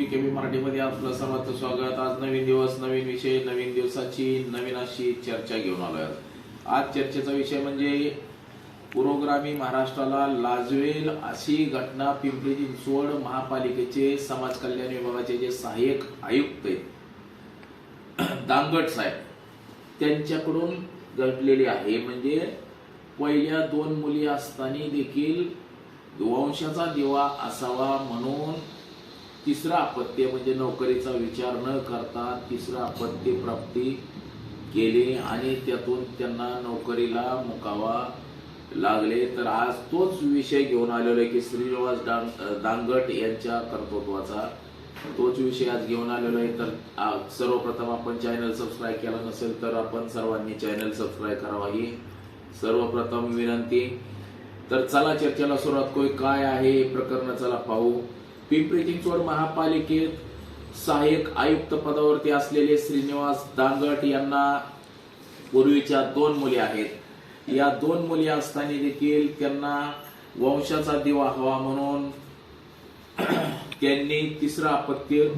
बी के बी मराठीमध्ये आपलं सर्वांचं स्वागत आज नवीन दिवस नवीन विषय नवीन दिवसाची नवीन अशी चर्चा घेऊन आलोय आज. चर्चेचा विषय म्हणजे पुरोग्रामी महाराष्ट्राला लाजवेल अशी घटना पिंपरी चिंचवड महापालिकेचे समाज कल्याण विभागाचे जे सहाय्यक आयुक्त आहेत दांगट साहेब त्यांच्याकडून घडलेली आहे म्हणजे पहिल्या दोन मुली असताना देखील वंशाचा दिवा असावा म्हणून तिसरा अपत्य म्हणजे नोकरीचा विचार न करता तिसरा अपत्य प्राप्ती केली आणि त्यातून त्यांना नोकरीला मुकावा लागले. तर आज तोच विषय घेऊन आलेलो आहे की श्रीनिवास डांग दांगट यांच्या कर्तृत्वाचा. तोच विषय आज घेऊन आलेलो आहे. तर सर्वप्रथम आपण चॅनल सबस्क्राईब केला नसेल तर आपण सर्वांनी चॅनल सबस्क्राईब करावा ही सर्वप्रथम विनंती. तर चला चर्चेला सुरुवात कोई काय आहे हे प्रकरण? चला पाहू. पिंपरी चिंचवड महापालिकेत सहाय्यक आयुक्त पदावरती असलेले श्रीनिवास दांगट यांना पूर्वीच्या दोन मुली आहेत. या दोन मुली असताना देखील त्यांना वंशाचा दिवा हवा म्हणून त्यांनी तिसरं अपत्य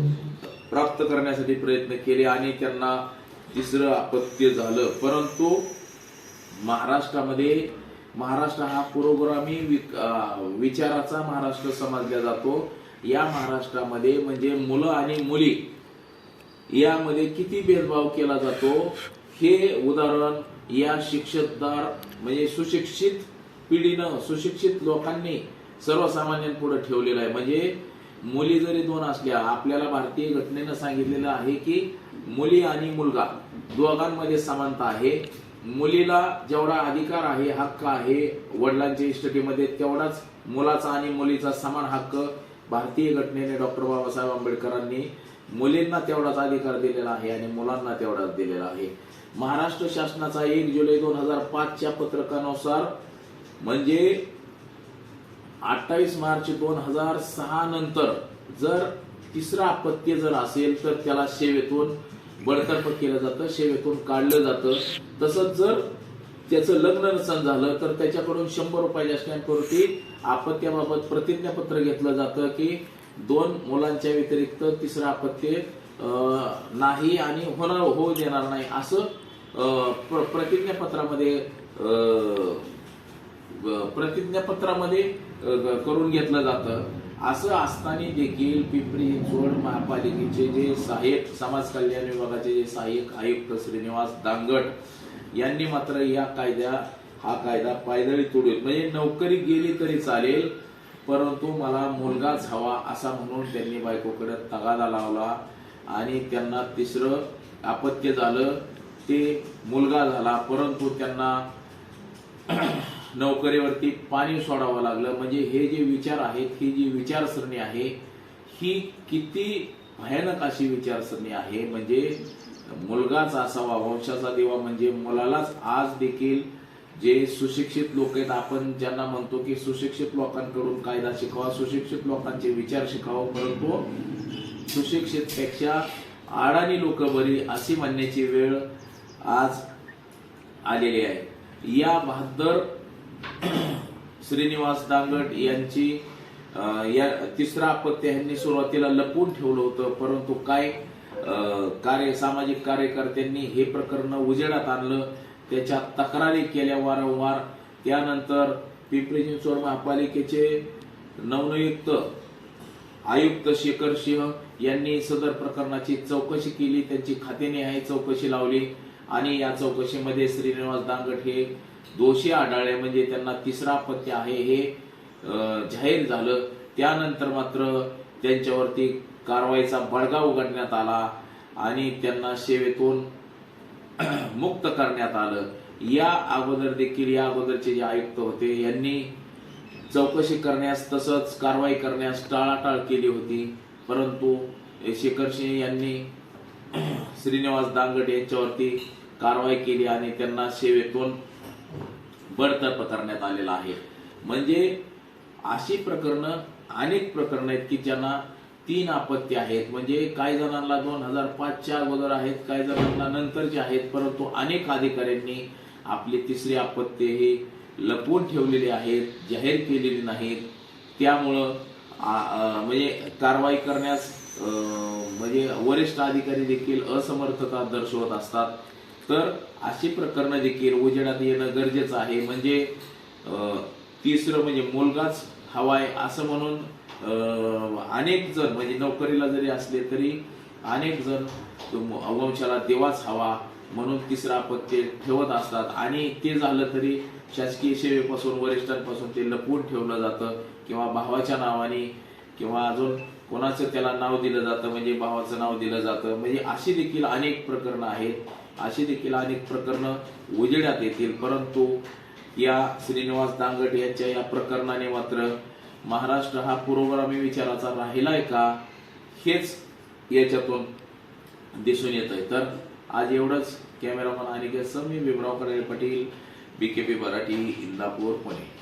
प्राप्त करण्यासाठी प्रयत्न केले आणि त्यांना तिसरं अपत्य झालं. परंतु महाराष्ट्रामध्ये महाराष्ट्र हा पुरोगामी विक- विचाराचा महाराष्ट्र समजला जातो. या महाराष्ट्रामध्ये म्हणजे मुलं आणि मुली यामध्ये किती भेदभाव केला जातो? हे उदाहरण या शिक्षकदार म्हणजे सुशिक्षित पिढीनं सुशिक्षित लोकांनी सर्वसामान्यांपुढे ठेवलेलं आहे. म्हणजे मुली जरी दोन असल्या आपल्याला भारतीय घटनेनं सांगितलेलं आहे की मुली आणि मुलगा दोघांमध्ये समानता आहे. मुलीला जेवढा अधिकार आहे हक्क आहे वडिलांच्या इस्टेटीमध्ये तेवढाच मुलाचा आणि मुलीचा समान हक्क भारतीय घटनेने डॉक्टर बाबासाहेब आंबेडकरांनी मुलींना तेवढाच अधिकार दिलेला आहे आणि मुलांना तेवढाच दिलेला आहे. महाराष्ट्र शासनाचा एक जुलै दोन हजार पाचच्या पत्रकानुसार म्हणजे अठ्ठावीस मार्च दोन हजार सहा नंतर जर तिसरा अपत्य जर असेल तर त्याला सेवेतून बडतर्फ केलं जातं सेवेतून काढलं जातं. तसंच जर त्याचं लग्न नसन झालं तर त्याच्याकडून शंभर रुपयाच्या स्टॅम्पवरती अपत्याबाबत प्रतिज्ञापत्र घेतलं जातं की दोन मुलांच्या व्यतिरिक्त तिसरं अपत्य नाही आणि होणार होऊ देणार नाही असं प्र- प्रतिज्ञापत्रामध्ये प्रतिज्ञापत्रामध्ये करून घेतलं जातं. असं असताना देखील पिंपरी चिंचवड महापालिकेचे जे सहाय्यक समाज कल्याण विभागाचे जे सहाय्यक आयुक्त श्रीनिवास दांगट यांनी मात्र या कायद्या हा कायदा पायदळी तुडेल म्हणजे नोकरी गेली तरी चालेल परंतु मला मुलगाच हवा असा म्हणून त्यांनी बायकोकडे तगादा लावला आणि त्यांना तिसरं अपत्य झालं. ते मुलगा झाला परंतु त्यांना नोकरीवरती पाणी सोडावं लागलं. म्हणजे हे जे विचार आहेत ही जी विचारसरणी आहे ही किती भयानक अशी विचारसरणी आहे. म्हणजे मुलगाच असावा वंशाचा देवा म्हणजे मुलालाच आज देखील जे सुशिक्षित लोक आहेत आपण ज्यांना म्हणतो की सुशिक्षित लोकांकडून कायदा शिकावा सुशिक्षित लोकांचे विचार शिकावा परंतु सुशिक्षित पेक्षा अडाणी लोक बरी अशी म्हणण्याची वेळ आज आलेली आहे. या बहादर श्रीनिवास दांगट यांची या तिसरा अपत्य यांनी सुरुवातीला लपवून ठेवलं होतं परंतु काय कार्य सामाजिक कार्यकर्त्यांनी हे प्रकरण उजेडात आणलं. त्याच्या तक्रारी केल्या वारंवार. त्यानंतर पिंपरी चिंचवड महापालिकेचे नवनियुक्त आयुक्त शेखर सिंह यांनी सदर प्रकरणाची चौकशी केली. त्यांची खातेने चौकशी लावली. आणि या चौकशीमध्ये श्रीनिवास दांगट हे दोषी आढळले. म्हणजे त्यांना तिसरा अपत्य आहे हे जाहीर झालं. त्यानंतर मात्र त्यांच्यावरती कारवाईचा बडगा उघडण्यात आला. आणि त्यांना सेवेतून मुक्त करण्यात आलं. या अगोदर देखील या अगोदरचे जे आयुक्त होते यांनी चौकशी करण्यास तसंच कारवाई करण्यास टाळाटाळ केली होती. परंतु शेखर सिंह यांनी श्रीनिवास दांगट यांच्यावरती कारवाई केली आणि त्यांना सेवेतून बडतर्फ करण्यात आलेला आहे. म्हणजे अशी प्रकरणं अनेक प्रकरणं आहेत की ज्यांना तीन आपत्ती आहेत. म्हणजे काही जणांना दोन हजार पाचच्या अगोदर आहेत काही जणांना नंतरचे आहेत. परंतु अनेक अधिकाऱ्यांनी आपली तिसरी आपत्ती ही लपवून ठेवलेली आहेत जाहीर केलेली नाहीत. त्यामुळं म्हणजे कारवाई करण्यास म्हणजे वरिष्ठ अधिकारी देखील असमर्थता दर्शवत असतात. तर अशी प्रकरणं देखील उजेडात येणं गरजेचं आहे. म्हणजे तिसरं म्हणजे मुलगाच हवाय असं म्हणून अनेक जण म्हणजे नोकरीला जरी असले तरी अनेक जण तो वंशाला देवाच हवा म्हणून तिसरा अपत्य ठेवत असतात. आणि ते झालं तरी शासकीय सेवेपासून वरिष्ठांपासून ते लपवून ठेवलं जातं. किंवा भावाच्या नावाने किंवा अजून कोणाचं त्याला नाव दिलं जातं म्हणजे भावाचं नाव दिलं जातं. म्हणजे अशी देखील अनेक प्रकरणं आहेत. अशी देखील अनेक प्रकरणं उजेडात येतील. परंतु या श्रीनिवास दांगट यांच्या या प्रकरणाने मात्र महाराष्ट्र हा पुरोगामी विचाराचा राहिलाय का? हेच याच्यातून दिसून येत आहे तर आज एवढंच. कॅमेरामन आणि मी भीमराव कराळे पाटील पी मराठी इंदापूर पुणे.